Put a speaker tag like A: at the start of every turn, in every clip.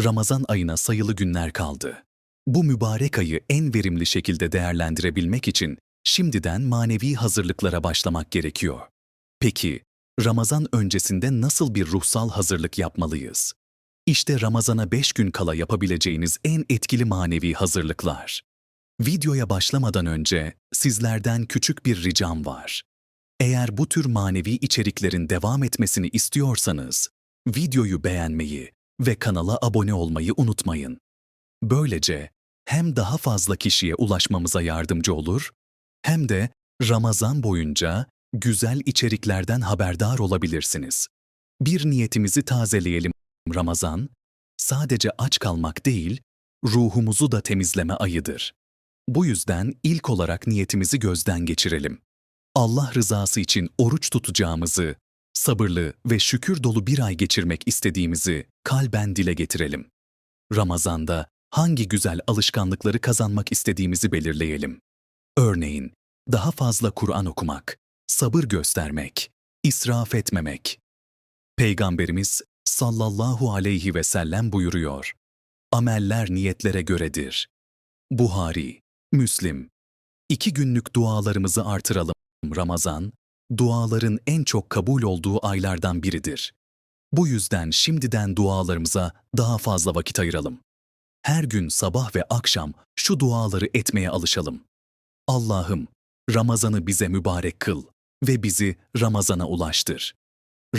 A: Ramazan ayına sayılı günler kaldı. Bu mübarek ayı en verimli şekilde değerlendirebilmek için şimdiden manevi hazırlıklara başlamak gerekiyor. Peki, Ramazan öncesinde nasıl bir ruhsal hazırlık yapmalıyız? İşte Ramazana 5 gün kala yapabileceğiniz en etkili manevi hazırlıklar. Videoya başlamadan önce sizlerden küçük bir ricam var. Eğer bu tür manevi içeriklerin devam etmesini istiyorsanız, videoyu beğenmeyi ve kanala abone olmayı unutmayın. Böylece hem daha fazla kişiye ulaşmamıza yardımcı olur, hem de Ramazan boyunca güzel içeriklerden haberdar olabilirsiniz. Bir niyetimizi tazeleyelim Ramazan, sadece aç kalmak değil, ruhumuzu da temizleme ayıdır. Bu yüzden ilk olarak niyetimizi gözden geçirelim. Allah rızası için oruç tutacağımızı, sabırlı ve şükür dolu bir ay geçirmek istediğimizi kalben dile getirelim. Ramazanda hangi güzel alışkanlıkları kazanmak istediğimizi belirleyelim. Örneğin, daha fazla Kur'an okumak, sabır göstermek, israf etmemek. Peygamberimiz sallallahu aleyhi ve sellem buyuruyor. Ameller niyetlere göredir. Buhari, Müslim. İki günlük dualarımızı artıralım. Ramazan, duaların en çok kabul olduğu aylardan biridir. Bu yüzden şimdiden dualarımıza daha fazla vakit ayıralım. Her gün sabah ve akşam şu duaları etmeye alışalım. Allah'ım, Ramazan'ı bize mübarek kıl ve bizi Ramazan'a ulaştır.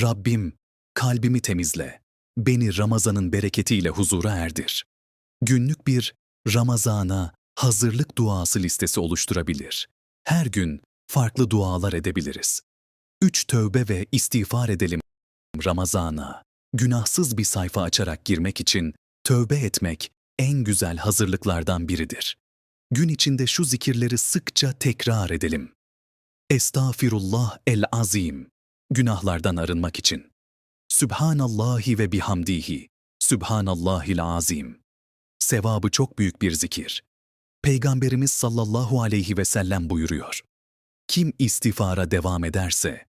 A: Rabbim, kalbimi temizle, beni Ramazan'ın bereketiyle huzura erdir. Günlük bir Ramazan'a hazırlık duası listesi oluşturabilir. Her gün farklı dualar edebiliriz. Üç tövbe ve istiğfar edelim Ramazan'a. Günahsız bir sayfa açarak girmek için tövbe etmek en güzel hazırlıklardan biridir. Gün içinde şu zikirleri sıkça tekrar edelim. Estağfirullah el-azim. Günahlardan arınmak için. Sübhanallahi ve bihamdihi. Sübhanallahil azim. Sevabı çok büyük bir zikir. Peygamberimiz sallallahu aleyhi ve sellem buyuruyor. Kim istiğfara devam ederse,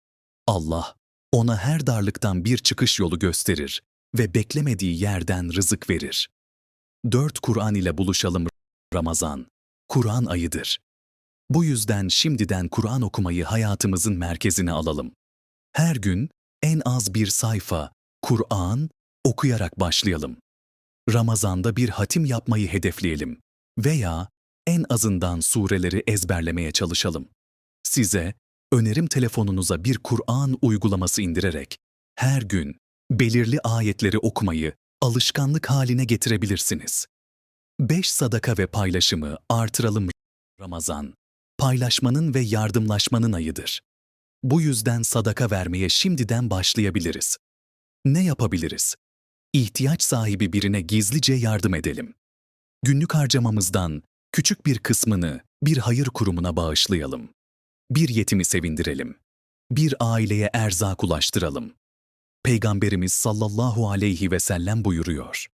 A: Allah ona her darlıktan bir çıkış yolu gösterir ve beklemediği yerden rızık verir. Dört Kur'an ile buluşalım Ramazan. Kur'an ayıdır. Bu yüzden şimdiden Kur'an okumayı hayatımızın merkezine alalım. Her gün en az bir sayfa Kur'an okuyarak başlayalım. Ramazanda bir hatim yapmayı hedefleyelim veya en azından sureleri ezberlemeye çalışalım. Size önerim telefonunuza bir Kur'an uygulaması indirerek her gün belirli ayetleri okumayı alışkanlık haline getirebilirsiniz. 5 sadaka ve paylaşımı artıralım Ramazan. Paylaşmanın ve yardımlaşmanın ayıdır. Bu yüzden sadaka vermeye şimdiden başlayabiliriz. Ne yapabiliriz? İhtiyaç sahibi birine gizlice yardım edelim. Günlük harcamamızdan küçük bir kısmını bir hayır kurumuna bağışlayalım. Bir yetimi sevindirelim. Bir aileye erzak ulaştıralım. Peygamberimiz sallallahu aleyhi ve sellem buyuruyor.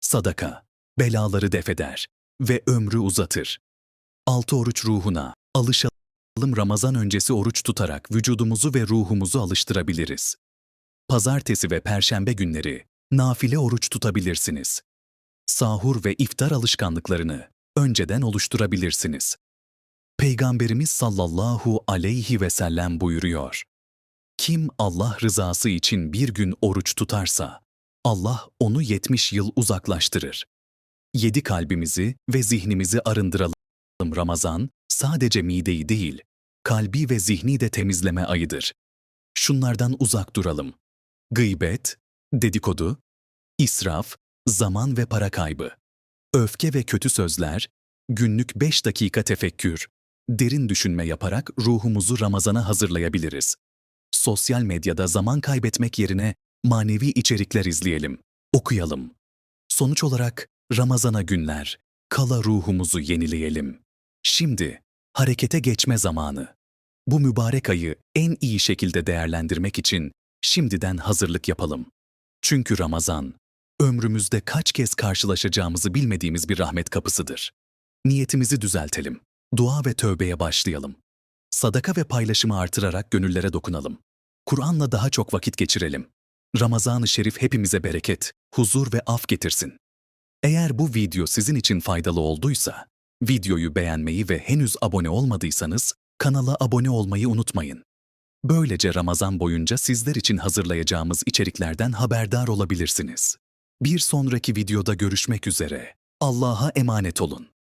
A: Sadaka, belaları defeder ve ömrü uzatır. Altı oruç ruhuna alışalım Ramazan öncesi oruç tutarak vücudumuzu ve ruhumuzu alıştırabiliriz. Pazartesi ve perşembe günleri nafile oruç tutabilirsiniz. Sahur ve iftar alışkanlıklarını önceden oluşturabilirsiniz. Peygamberimiz sallallahu aleyhi ve sellem buyuruyor. Kim Allah rızası için bir gün oruç tutarsa, Allah onu 70 yıl uzaklaştırır. Yedi kalbimizi ve zihnimizi arındıralım. Ramazan, sadece mideyi değil, kalbi ve zihni de temizleme ayıdır. Şunlardan uzak duralım. Gıybet, dedikodu, israf, zaman ve para kaybı, öfke ve kötü sözler, günlük 5 dakika tefekkür, derin düşünme yaparak ruhumuzu Ramazan'a hazırlayabiliriz. Sosyal medyada zaman kaybetmek yerine manevi içerikler izleyelim, okuyalım. Sonuç olarak Ramazan'a günler, kala ruhumuzu yenileyelim. Şimdi harekete geçme zamanı. Bu mübarek ayı en iyi şekilde değerlendirmek için şimdiden hazırlık yapalım. Çünkü Ramazan, ömrümüzde kaç kez karşılaşacağımızı bilmediğimiz bir rahmet kapısıdır. Niyetimizi düzeltelim. Dua ve tövbeye başlayalım. Sadaka ve paylaşımı artırarak gönüllere dokunalım. Kur'an'la daha çok vakit geçirelim. Ramazan-ı Şerif hepimize bereket, huzur ve af getirsin. Eğer bu video sizin için faydalı olduysa, videoyu beğenmeyi ve henüz abone olmadıysanız kanala abone olmayı unutmayın. Böylece Ramazan boyunca sizler için hazırlayacağımız içeriklerden haberdar olabilirsiniz. Bir sonraki videoda görüşmek üzere. Allah'a emanet olun.